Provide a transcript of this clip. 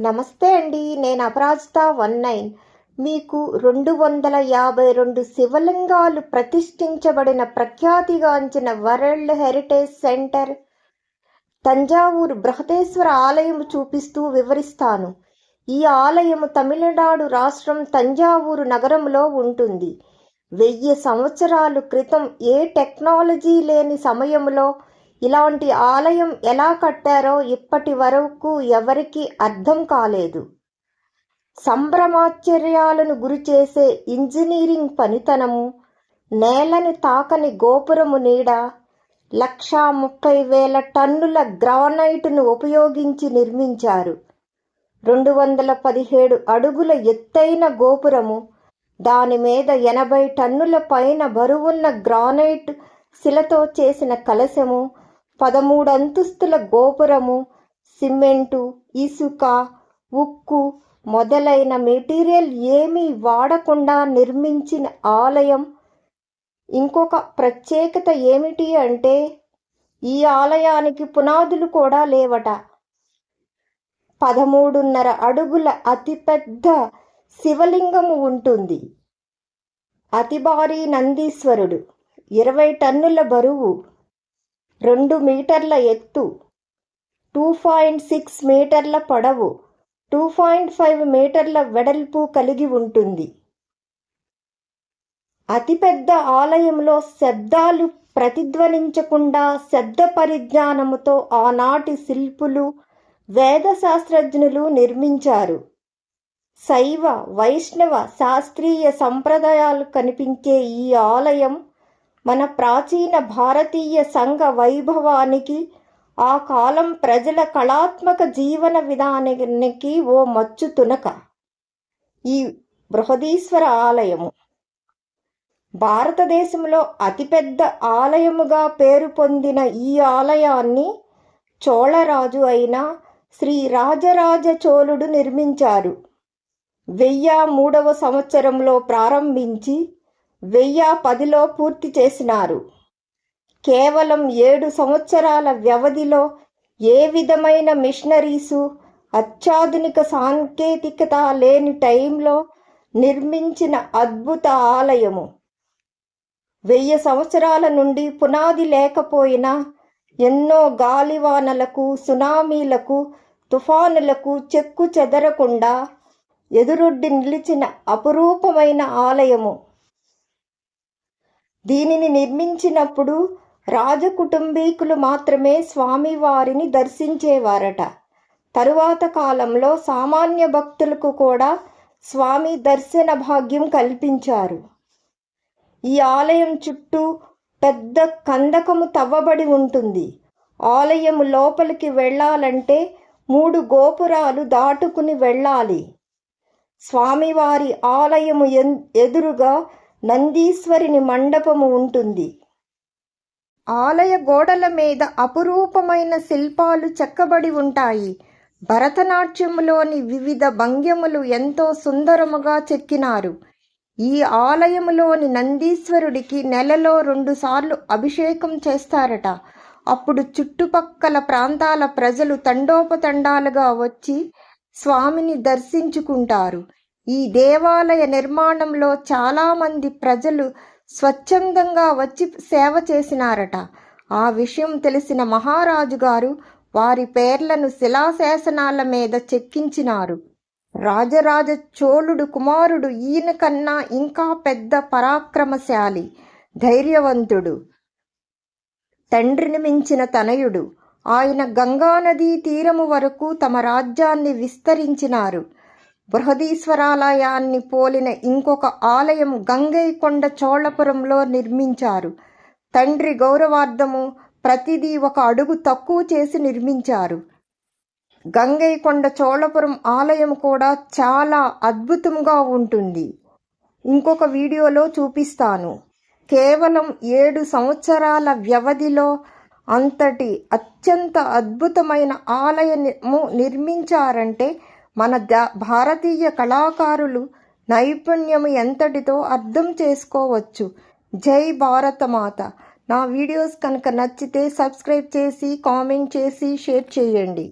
నమస్తే అండి నేను అపరాజిత వన్ నైన్. మీకు రెండు వందల యాభై రెండు శివలింగాలు ప్రతిష్ఠించబడిన ప్రఖ్యాతిగాంచిన world heritage centre Thanjavur Brihadeeswara ఆలయం చూపిస్తూ వివరిస్తాను. ఈ ఆలయము తమిళనాడు రాష్ట్రం తంజావూరు నగరంలో ఉంటుంది. వెయ్యి సంవత్సరాలు క్రితం ఏ టెక్నాలజీ లేని సమయంలో ఇలాంటి ఆలయం ఎలా కట్టారో ఇప్పటి వరకు ఎవరికీ అర్థం కాలేదు. సంభ్రమాశ్చర్యాలను గురిచేసే ఇంజనీరింగ్ పనితనము నేలని తాకని గోపురము నీడ లక్షా ముప్పై వేల టన్నుల గ్రానైట్ను ఉపయోగించి నిర్మించారు. రెండు వందల పదిహేడు అడుగుల ఎత్తైన గోపురము దాని మీద ఎనభై టన్నుల పైన బరువున్న గ్రానైట్ శిలతో చేసిన కలశము పదమూడు అంతస్తుల గోపురము సిమెంటు ఇసుక ఉక్కు మొదలైన మెటీరియల్ ఏమీ వాడకుండా నిర్మించిన ఆలయం. ఇంకొక ప్రత్యేకత ఏమిటి అంటే ఈ ఆలయానికి పునాదులు కూడా లేవట. పదమూడున్నర అడుగుల అతిపెద్ద శివలింగము ఉంటుంది. అతి భారీ నందీశ్వరుడు ఇరవై టన్నుల బరువు. రెండు మీటర్ల ఎత్తు. టూ పాయింట్ సిక్స్ మీటర్ల పొడవు. టూ పాయింట్ ఫైవ్ మీటర్ల వెడల్పు కలిగి ఉంటుంది. అతిపెద్ద ఆలయంలో శబ్దాలు ప్రతిధ్వనించకుండా శబ్ద పరిజ్ఞానముతో ఆనాటి శిల్పులు వేద శాస్త్రజ్ఞులు నిర్మించారు. శైవ వైష్ణవ శాస్త్రీయ సంప్రదాయాలు కనిపించే ఈ ఆలయం మన ప్రాచీన భారతీయ సంఘ వైభవానికి ఆ కాలం ప్రజల కళాత్మక జీవన విధానానికి ఓ మచ్చు తునక. ఈ బృహదీశ్వర ఆలయము భారతదేశంలో అతిపెద్ద ఆలయముగా పేరు పొందిన ఈ ఆలయాన్ని చోళరాజు అయిన శ్రీ రాజరాజ చోళుడు నిర్మించారు. వెయ్యి మూడవ సంవత్సరంలో ప్రారంభించి వెయ్యి పదిలో పూర్తి చేసినారు. కేవలం ఏడు సంవత్సరాల వ్యవధిలో ఏ విధమైన మిషనరీసు అత్యాధునిక సాంకేతికత లేని టైంలో నిర్మించిన అద్భుత ఆలయము. వెయ్యి సంవత్సరాల నుండి పునాది లేకపోయినా ఎన్నో గాలివానలకు సునామీలకు తుఫానులకు చెక్కు చెదరకుండా ఎదురొడ్డి నిలిచిన అపురూపమైన ఆలయము. దీనిని నిర్మించినప్పుడు రాజకుటుంబీకులు మాత్రమే స్వామివారిని దర్శించేవారట. తరువాత కాలంలో సామాన్య భక్తులకు కూడా స్వామి దర్శన భాగ్యం కల్పించారు. ఈ ఆలయం చుట్టూ పెద్ద కందకము తవ్వబడి ఉంటుంది. ఆలయం లోపలికి వెళ్ళాలంటే మూడు గోపురాలు దాటుకుని వెళ్ళాలి. స్వామివారి ఆలయము ఎదురుగా నందీశ్వరిని మండపము ఉంటుంది. ఆలయ గోడల మీద అపురూపమైన శిల్పాలు చెక్కబడి ఉంటాయి. భరతనాట్యములోని వివిధ భంగ్యములు ఎంతో సుందరముగా చెక్కినారు. ఈ ఆలయములోని నందీశ్వరుడికి నెలలో రెండుసార్లు అభిషేకం చేస్తారట. అప్పుడు చుట్టుపక్కల ప్రాంతాల ప్రజలు తండోపతండాలుగా వచ్చి స్వామిని దర్శించుకుంటారు. ఈ దేవాలయ నిర్మాణంలో చాలామంది ప్రజలు స్వచ్ఛందంగా వచ్చి సేవ చేసినారట. ఆ విషయం తెలిసిన మహారాజు గారు వారి పేర్లను శిలాశాసనాల మీద చెక్కించినారు. రాజరాజ చోళుడు కుమారుడు ఈయన కన్నా ఇంకా పెద్ద పరాక్రమశాలి ధైర్యవంతుడు తండ్రిని మించిన తనయుడు. ఆయన గంగానదీ తీరము వరకు తమ రాజ్యాన్ని విస్తరించినారు. బృహదీశ్వరాలయాన్ని పోలిన ఇంకొక ఆలయం గంగైకొండ చోళపురంలో నిర్మించారు. తండ్రి గౌరవార్థము ప్రతిదీ ఒక అడుగు తక్కువ చేసి నిర్మించారు. గంగైకొండ చోళపురం ఆలయం కూడా చాలా అద్భుతంగా ఉంటుంది. ఇంకొక వీడియోలో చూపిస్తాను. కేవలం ఏడు సంవత్సరాల వ్యవధిలో అంతటి అత్యంత అద్భుతమైన ఆలయము నిర్మించారంటే మన ద భారతీయ కళాకారులు నైపుణ్యము ఎంతటితో అర్థం చేసుకోవచ్చు. జై భారతమాత నా వీడియోస్ కనుక నచ్చితే సబ్స్క్రైబ్ చేసి కామెంట్ చేసి షేర్ చేయండి.